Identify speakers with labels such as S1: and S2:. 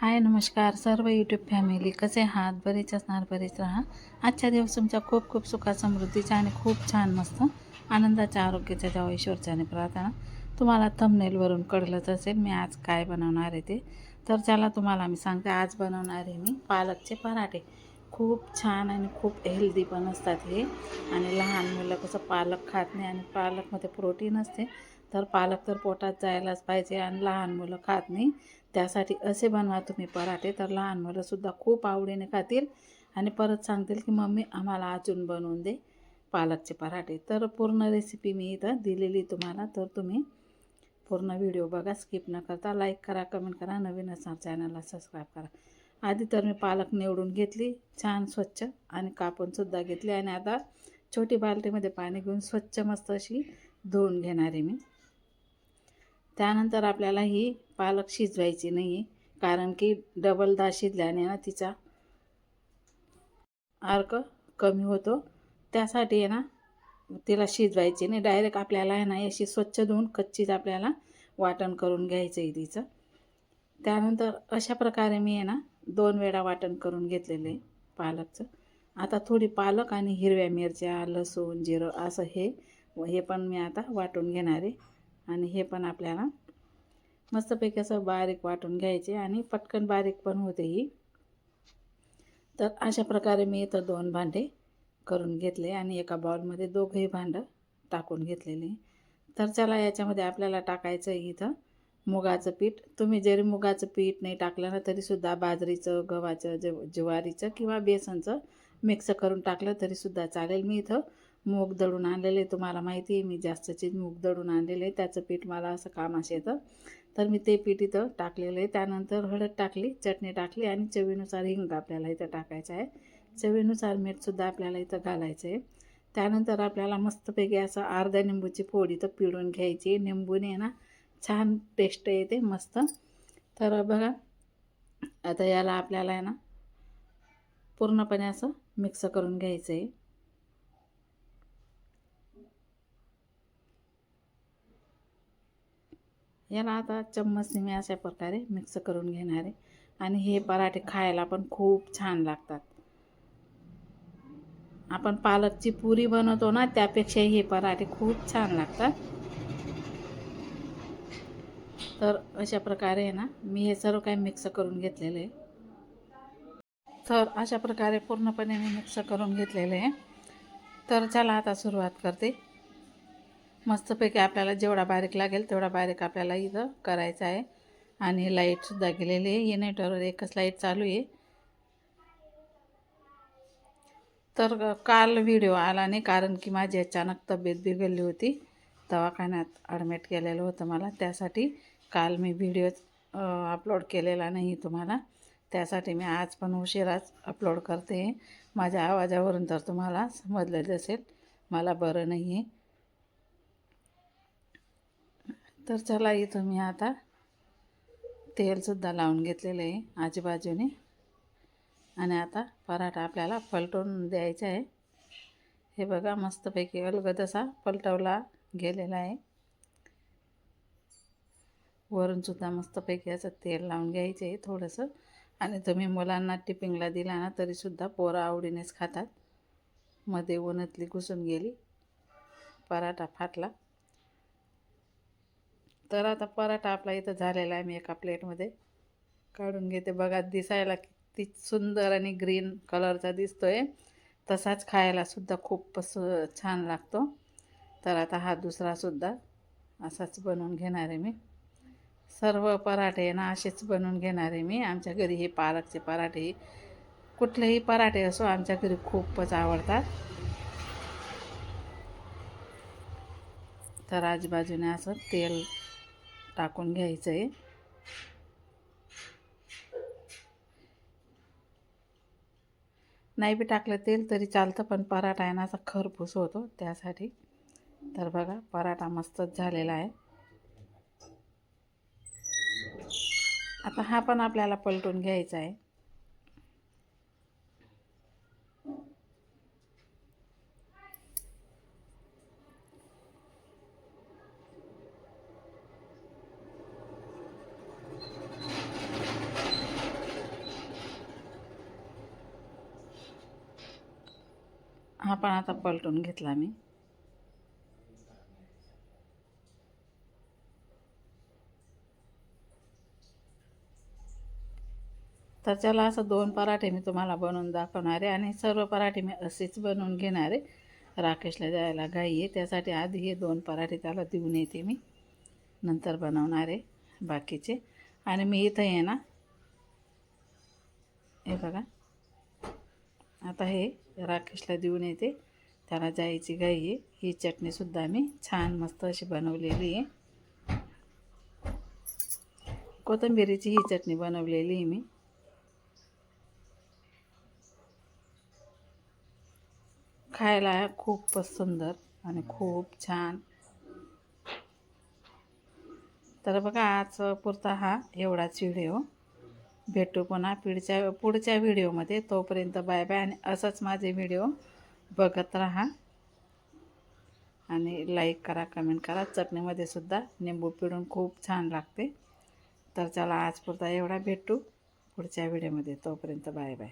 S1: हाय नमस्कार. सर्व YouTube family कसे आहात? बरेच असणार बरेच राहा. आजच्या दिवस तुमच्या खूप खूप सुखा समृद्धीच्या आणि खूप छान मस्त आनंदाच्या आरोग्याच्या जेव्हा ईश्वरच्याने प्रार्थना. तुम्हाला थंबनेलवरून कळलंच असेल मी आज काय बनवणार आहे ते. तर त्याला तुम्हाला मी सांगते आज बनवणार आहे मी पालकचे पराठे. खूप छान आणि खूप हेल्दी पण असतात हे. आणि लहान मुलं कसं पालक खात नाही आणि पालकमध्ये प्रोटीन असते तर पालक तर पोटात जायलाच पाहिजे आणि लहान मुलं खात नाही. त्यासाठी असे बनवा तुम्ही पराठे तर लहान मुलंसुद्धा खूप आवडीने खातील. आणि परत सांगतील की मम्मी आम्हाला अजून बनवून दे पालकचे पराठे. तर पूर्ण रेसिपी मी इथं दिलेली तुम्हाला तर तुम्ही पूर्ण व्हिडिओ बघा स्किप न करता लाईक करा कमेंट करा नवीन असणार चॅनलला सबस्क्राईब करा. आधी तर मी पालक निवडून घेतली छान स्वच्छ आणि कापूनसुद्धा घेतली. आणि आता छोटी बाल्टीमध्ये पाणी घेऊन स्वच्छ मस्त अशी धुवून घेणार आहे मी. त्यानंतर आपल्याला ही पालक शिजवायची नाही कारण की डबल दा शिजल्याने ना तिचा अर्क कमी होतो. त्यासाठी आहे ना तिला शिजवायची नाही. डायरेक्ट आपल्याला आहे ना अशी स्वच्छ धुवून कच्चीच आपल्याला वाटण करून घ्यायचं आहे तिचं. त्यानंतर अशा प्रकारे मी आहे ना दोन वेळा वाटण करून घेतलेलं आहे पालकचं. आता थोडी पालक आणि हिरव्या मिरच्या लसूण जिरं असं हे हे पण मी आता वाटून घेणार आहे. आणि हे पण आपल्याला मस्तपैकी असं बारीक वाटून घ्यायचे आणि पटकन बारीक पण होते ही. तर अशा प्रकारे मी इथं दोन भांडे करून घेतले आणि एका बाउलमध्ये दोघंही भांडं टाकून घेतलेले. तर चला याच्यामध्ये आपल्याला टाकायचं इथं. मुगाचं पीठ. तुम्ही जरी मुगाचं पीठ नाही टाकलं ना तरीसुद्धा बाजरीचं गव्हाचं ज ज्वारीचं किंवा बेसनचं मिक्स करून टाकलं तरीसुद्धा चालेल. मी इथं मूग दळून आणलेले तुम्हाला माहिती आहे मी जास्तची मूग दळून आणलेले त्याचं पीठ मला असं कामाशी येतं. तर मी ते पीठ इथं टाकलेलं आहे. त्यानंतर हळद टाकली चटणी टाकली आणि चवीनुसार हिंग आपल्याला इथं टाकायचं आहे. चवीनुसार मीठसुद्धा आपल्याला इथं घालायचं आहे. त्यानंतर आपल्याला मस्तपैकी असं अर्ध्या निंबूची फोड इथं पिळून घ्यायची निंबूने ना छान टेस्ट येते मस्त. तर बघा आता याला आपल्याला आहे ना पूर्णपणे असं मिक्स करून घ्यायचं आहे याला आता चम्मचने मी अशा प्रकारे मिक्स करून घेणार आहे. आणि हे पराठे खायला पण खूप छान लागतात. आपण पालकची पुरी बनवतो ना त्यापेक्षा हे पराठे खूप छान लागतात. तर अशा प्रकारे आहे ना मी हे सर्व काही मिक्स करून घेतलेलं आहे. तर अशा प्रकारे पूर्णपणे मी मिक्स करून घेतलेले आहे. तर चला आता सुरुवात करते. मस्तपैकी आपल्याला जेवढा बारीक लागेल तेवढा बारीक आपल्याला इथं करायचा आहे. आणि लाईटसुद्धा गेलेली आहे. येनेटरवर एकच लाइट चालू आहे. तर काल व्हिडिओ आला नाही कारण की माझी अचानक तब्येत बिघडली होती. दवाखान्यात ॲडमिट केलेलं होतं मला त्यासाठी. काल मी व्हिडिओ अपलोड केलेला नाही तुम्हाला. त्यासाठी मी आज पण उशिराच अपलोड करते. माझ्या आवाजावरून तर तुम्हाला समजलेलं असेल मला बरं नाही आहे तर चला इथं मी आता तेलसुद्धा लावून घेतलेलं आहे आजूबाजूने. आणि आता पराठा आपल्याला पलटून द्यायचा आहे. हे बघा मस्तपैकी अलगद असा पलटवला गेलेला आहे. वरूनसुद्धा मस्तपैकी असं तेल लावून घ्यायचे आहे थोडंसं. आणि तुम्ही मुलांना टिपिंगला दिला ना तरीसुद्धा पोरं आवडीनेच खातात. मध्ये उन्हातली घुसून गेली. पराठा फाटला. तर आता पराठा आपला इथं झालेला आहे मी एका प्लेटमध्ये. काढून घेते. बघा दिसायला किती सुंदर आणि ग्रीन कलरचा दिसतो आहे तसाच खायलासुद्धा खूप छान लागतो. तर आता हा दुसरासुद्धा असाच बनवून घेणार आहे मी. सर्व पराठे ना असेच बनवून घेणार आहे मी. आमच्या घरी हे पालकचे पराठे कुठलेही पराठे असो आमच्या घरी खूपच आवडतात. तर आजूबाजूने असं तेल टाकून घ्यायचं आहे. नाही बी टाकलं तेल तरी चालतं पण पराठा आहे ना असा खरपूस होतो त्यासाठी. तर बघा पराठा मस्तच झालेला आहे. आता हा पण आपल्याला पलटून घ्यायचा आहे. हा पण आता पलटून घेतला मी. तर चला असं दोन पराठे मी तुम्हाला बनवून दाखवणार आहे आणि सर्व पराठे मी असेच बनवून घेणार आहे. राकेशला द्यायला घाई आहे. त्यासाठी आधी हे दोन पराठे त्याला देऊन येते मी. नंतर बनवणार आहे बाकीचे. आणि मी इथं आहे ना हे बघा. आता हे राकेशला देऊन येते. त्याला जायची घाई आहे. ही चटणीसुद्धा मी छान मस्त अशी बनवलेली आहे. कोथिंबिरीची ही चटणी बनवलेली आहे मी. खायला खूपच सुंदर आणि खूप छान. तर बघा आज पुरता हा एवढाच व्हिडिओ. भेटू पुन्हा पुढच्या पुढच्या व्हिडिओमध्ये. तोपर्यंत बाय बाय आणि असंच माझे व्हिडिओ बघत राहा. आणि लाईक करा कमेंट करा. चटणीमध्ये सुद्धा निंबू पिळून खूप छान लागते. तर चला आज पुरता एवढा भेटू पुढच्या व्हिडिओमध्ये. तोपर्यंत बाय बाय